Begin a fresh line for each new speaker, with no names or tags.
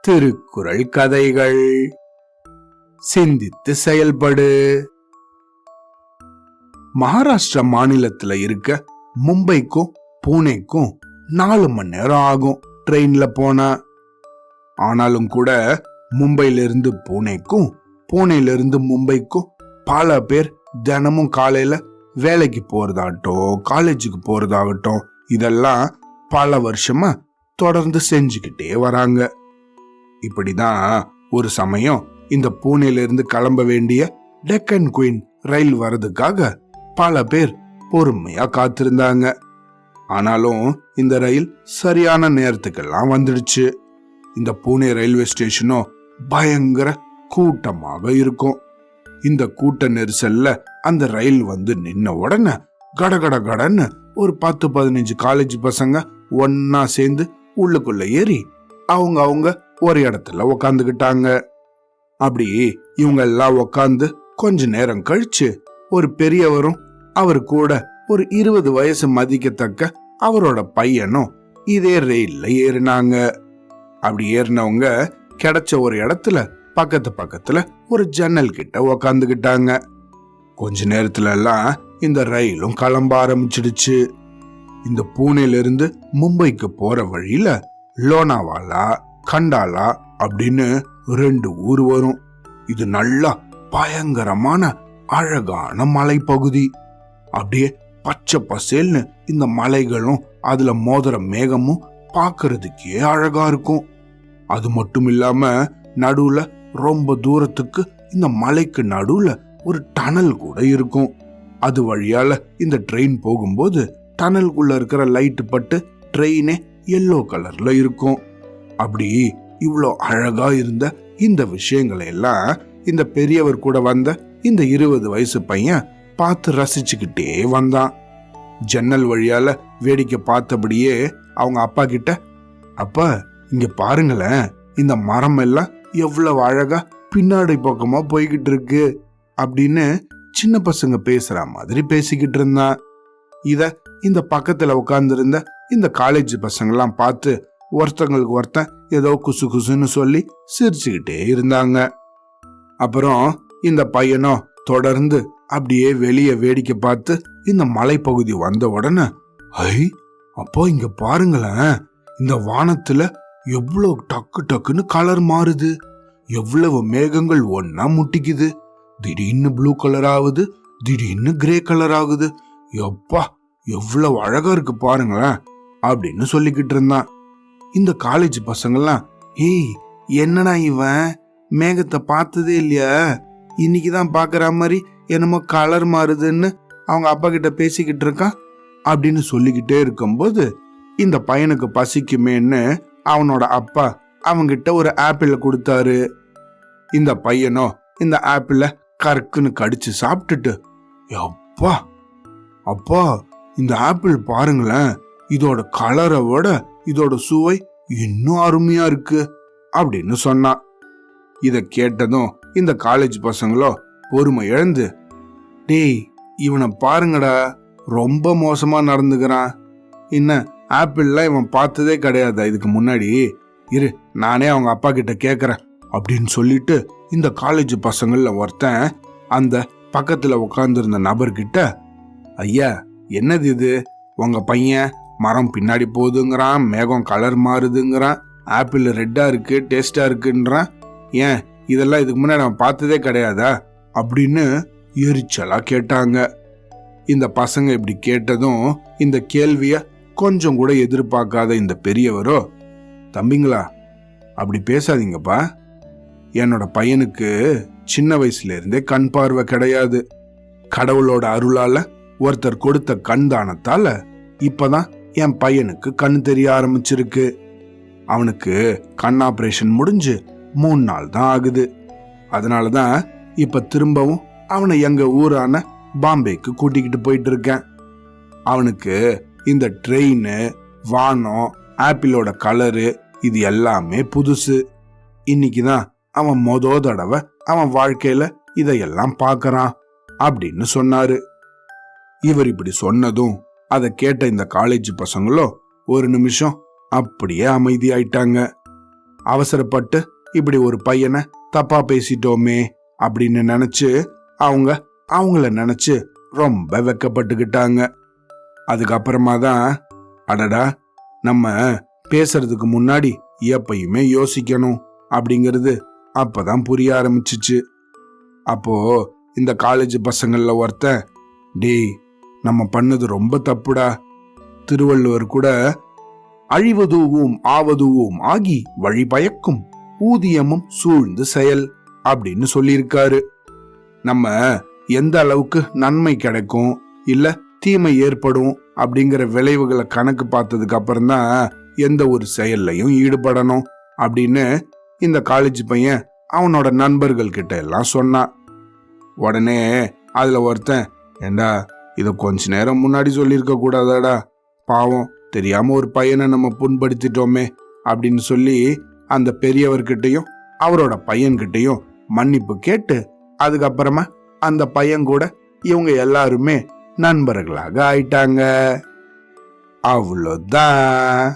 திருக்குறள் கதைகள். சிந்தித்து செயல்படு. மகாராஷ்டிரா மாநிலத்துல இருக்க மும்பைக்கும் பூனேக்கும் நாலு மணி நேரம் ஆகும் ட்ரெயின்ல போனா. ஆனாலும் கூட மும்பையில இருந்து பூனேக்கும் பூனேல இருந்து மும்பைக்கும் பல பேர் தினமும் காலையில வேலைக்கு போறதாகட்டும் காலேஜுக்கு போறதாகட்டும் இதெல்லாம் பல வருஷமா தொடர்ந்து செஞ்சுக்கிட்டே வராங்க. இப்படிதான் ஒரு சமயம் இந்த பூனேல கிளம்ப வேண்டிய டெக்கன் குயின் ரயில் வர்றதுக்காக பல பேர் பொறுமையா காத்திருந்தாங்க. ஆனாலும் இந்த ரயில் சரியான நேரத்துக்கெல்லாம் வந்துடுச்சு. இந்த பூனே ரயில்வே ஸ்டேஷனும் பயங்கர கூட்டமாக இருக்கும். இந்த கூட்ட நெரிசல்ல அந்த ரயில் வந்து நின்ன உடனே கடகட கடன்னு ஒரு பத்து பதினஞ்சு காலேஜ் பசங்க ஒன்னா சேர்ந்து உள்ளுக்குள்ள ஏறி அவங்க அவங்க ஒரு இடத்துல உக்காந்துக்கிட்டாங்க. அப்படி இவங்க எல்லாம் உக்காந்து கொஞ்ச நேரம் கழிச்சு ஒரு பெரியவரும் அவர் கூட ஒரு இருபது வயசு மதிக்கத்தக்க அவரோட பையனும் இதே ரயில்ல ஏறினாங்க. அப்படி ஏறினவங்க கிடைச்ச ஒரு இடத்துல பக்கத்து பக்கத்துல ஒரு ஜன்னல் கிட்ட உக்காந்துக்கிட்டாங்க. கொஞ்ச நேரத்துல எல்லாம் இந்த ரயிலும் கிளம்ப ஆரம்பிச்சிடுச்சு. இந்த பூனேலருந்து மும்பைக்கு போற வழியில லோனாவாலா கண்டாலா அப்படின்னு ரெண்டு ஊர் வரும். இது நல்லா பயங்கரமான அழகான மலைப்பகுதி. அப்படியே பச்சை பசேல்னு இந்த மலைகளும் அதுல மோதிர மேகமும் பார்க்கறதுக்கே அழகா இருக்கும். அது மட்டும் இல்லாம நடுவுல ரொம்ப தூரத்துக்கு இந்த மலைக்கு நடுவுல ஒரு டனல் கூட இருக்கும். அது வழியால இந்த ட்ரெயின் போகும்போது டனலுக்குள்ளே இருக்கிற லைட்டு பட்டு ட்ரெயினே எல்லோ கலரில் இருக்கும். அப்படி இவ்வளோ அழகாக இருந்த இந்த விஷயங்களை எல்லாம் இந்த பெரியவர் கூட வந்த இந்த இருபது வயசு பையன் பார்த்து ரசிச்சுக்கிட்டே வந்தான். ஜன்னல் வழியால வேடிக்கை பார்த்தபடியே அவங்க அப்பா கிட்ட அப்பா இங்கே பாருங்களேன் இந்த மரம் எல்லாம் எவ்வளவு அழகா பின்னாடி பக்கமா போய்கிட்டு இருக்கு. அப்படின்னு சின்ன பசங்க பேசுற மாதிரி பேசிக்கிட்டு இருந்தான். இதை இந்த பக்கத்துல உட்காந்துருந்த இந்த காலேஜ் பசங்கெல்லாம் பார்த்து ஒருத்தங்களுக்கு ஒருத்தன் ஏதோ குசு குசுன்னு சொல்லி சிரிச்சுக்கிட்டே இருந்தாங்க. அப்புறம் இந்த பையனும் தொடர்ந்து அப்படியே வெளியே வேடிக்கை பார்த்து இந்த மலைப்பகுதி வந்த உடனே ஐ அப்போ இங்க பாருங்களேன் இந்த வானத்துல எவ்வளவு டக்கு டக்குன்னு கலர் மாறுது. எவ்வளவு மேகங்கள் ஒன்னா முட்டிக்குது. திடீர்னு ப்ளூ கலர் ஆகுது திடீர்னு கிரே கலர் ஆகுது. எப்பா எவ்வளவு அழகா இருக்கு பாருங்களேன் அப்படின்னு சொல்லிக்கிட்டு இருந்தான். இந்த காலேஜ் பசங்கள்லாம் ஏய் என்னடா இவன்? மேகத்தை பார்த்ததே இல்லையா? இன்னைக்கு தான் பார்க்குற மாதிரி என்னமோ கலர் மாறுதுன்னு அவங்க அப்பா கிட்ட பேசிக்கிட்டு இருக்கான் அப்படின்னு சொல்லிக்கிட்டே இருக்கும்போது இந்த பையனுக்கு பசிக்குமேன்னு அவனோட அப்பா அவங்கிட்ட ஒரு ஆப்பிளை கொடுத்தாரு. இந்த பையனோ இந்த ஆப்பிளை கற்குன்னு கடிச்சு சாப்பிட்டுட்டு அப்பா அப்பா இந்த ஆப்பிள் பாருங்களேன். இதோட கலரை விட இதோட சுவை இன்னும் அருமையா இருக்கு அப்படின்னு சொன்னான் இதை கேட்டதும் இந்த காலேஜ் பசங்களோ பொறுமை இழந்து டேய் இவனை பாருங்கடா ரொம்ப மோசமா நடந்துக்கிறான். என்ன ஆப்பிள்லாம் இவன் பார்த்ததே கிடையாது? இதுக்கு முன்னாடி இரு நானே அவங்க அப்பா கிட்ட கேட்குறேன் அப்படின்னு சொல்லிட்டு இந்த காலேஜ் பசங்களில் ஒருத்தன் அந்த பக்கத்தில் உட்காந்துருந்த நபர்கிட்ட ஐயா என்னது இது? உங்க பையன் மரம் பின்னாடி போகுதுங்கிறான் மேகம் கலர் மாறுதுங்கிறான் ஆப்பிள் ரெட்டாக இருக்கு டேஸ்ட்டாக இருக்குன்றான். ஏன் இதெல்லாம் இதுக்கு முன்னாடி நான் பார்த்ததே கிடையாதா? அப்படின்னு எரிச்சலாக கேட்டாங்க. இந்த பசங்க இப்படி கேட்டதும் இந்த கேள்வியை கொஞ்சம் கூட எதிர்பார்க்காத இந்த பெரியவரோ தம்பிங்களா அப்படி பேசாதீங்கப்பா. என்னோட பையனுக்கு சின்ன வயசுல இருந்தே கண் பார்வை கிடையாது. கடவுளோட அருளால ஒருத்தர் கொடுத்த கண் தானத்தால இப்பதான் என் பையனுக்கு கண் தெரிய ஆரம்பிச்சிருக்கு. அவனுக்கு கண் ஆபரேஷன் முடிஞ்சு மூணு நாள் தான் ஆகுது. அதனால தான் இப்ப திரும்பவும் அவனை எங்க ஊரான பாம்பேக்கு கூட்டிக்கிட்டு போயிட்டு இருக்கேன் அவனுக்கு இந்த ட்ரெயின் வானம் ஆப்பிளோட கலரு இது எல்லாமே புதுசு. இன்னைக்கு தான் அவன் மொத தடவை அவன் வாழ்க்கையில இதையெல்லாம் பார்க்கறான் அப்படின்னு சொன்னாரு. இவர் இப்படி சொன்னதும் அதை கேட்ட இந்த காலேஜ் பசங்களோ ஒரு நிமிஷம் அப்படியே அமைதியாயிட்டாங்க. அவசரப்பட்டு இப்படி ஒரு பையனை தப்பா பேசிட்டோமே அப்படின்னு நினைச்சு அவங்க அவங்கள நினைச்சு ரொம்ப வெக்கப்பட்டுக்கிட்டாங்க. அதுக்கப்புறமா தான் அடடா நம்ம பேசுறதுக்கு முன்னாடி எப்பயுமே யோசிக்கணும் அப்படிங்கிறது அப்பதான் புரிய ஆரம்பிச்சிச்சு. அப்போ இந்த காலேஜ் பசங்கள்ல ஒருத்தன் டேய் நம்ம பண்ணது ரொம்ப தப்புடா. திருவள்ளுவர் கூட அழிவதுவும் ஆவதுவும் ஆகி வழி பயக்கும் ஊதியமும் சூழ்ந்து செயல் அப்படின்னு சொல்லியிருக்காரு. நம்ம எந்த அளவுக்கு நன்மை கிடைக்கும் இல்ல தீமை ஏற்படும் அப்படிங்கிற விளைவுகளை கணக்கு பார்த்ததுக்கு அப்புறம் தான் எந்த ஒரு செயல்லையும் ஈடுபடணும் அப்படின்னு இந்த காலேஜ் பையன் அவனோட நண்பர்கள் கிட்ட எல்லாம் சொன்னான். உடனே அதுல ஒருத்தன் ஏண்டா இதை கொஞ்ச நேரம் முன்னாடி சொல்லியிருக்க கூடாதாடா. பாவம் தெரியாம ஒரு பையனை நம்ம புண்படுத்திட்டோமே அப்படின்னு சொல்லி அந்த பெரியவர்கிட்டையும் அவரோட பையன்கிட்டயும் மன்னிப்பு கேட்டு அதுக்கப்புறமா அந்த பையன் கூட இவங்க எல்லாருமே நண்பர்களாக ஆயிட்டாங்க. அவ்வளோதான்.